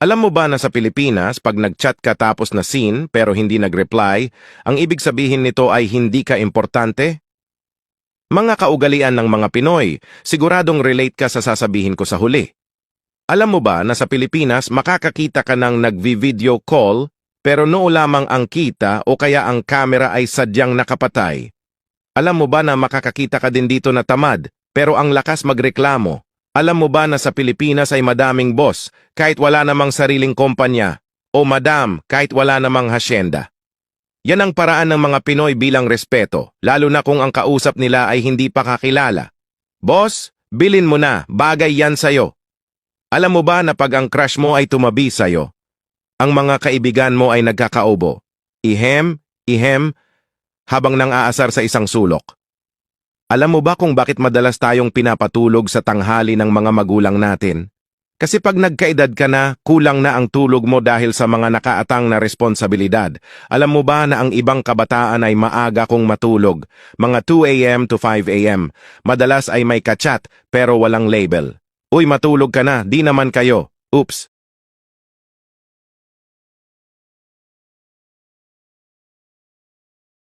Alam mo ba na sa Pilipinas, pag nag-chat ka tapos na seen pero hindi nag-reply, ang ibig sabihin nito ay hindi ka importante? Mga kaugalian ng mga Pinoy, siguradong relate ka sa sasabihin ko sa huli. Alam mo ba na sa Pilipinas makakakita ka ng nagvi-video call pero noo lamang ang kita o kaya ang camera ay sadyang nakapatay? Alam mo ba na makakakita ka din dito na tamad pero ang lakas magreklamo? Alam mo ba na sa Pilipinas ay madaming boss kahit wala namang sariling kumpanya o madam kahit wala namang hasyenda? Yan ang paraan ng mga Pinoy bilang respeto, lalo na kung ang kausap nila ay hindi pa kakilala. Boss, bilin mo na, bagay yan sa'yo. Alam mo ba na pag ang crush mo ay tumabi sa'yo, ang mga kaibigan mo ay nagkakaubo, ihem, ihem, habang nang aasar sa isang sulok. Alam mo ba kung bakit madalas tayong pinapatulog sa tanghali ng mga magulang natin? Kasi pag nagkaedad ka na, kulang na ang tulog mo dahil sa mga nakaatang na responsibilidad. Alam mo ba na ang ibang kabataan ay maaga kong matulog, mga 2 a.m. to 5 a.m. Madalas ay may kachat pero walang label. Uy, matulog ka na, di naman kayo. Oops.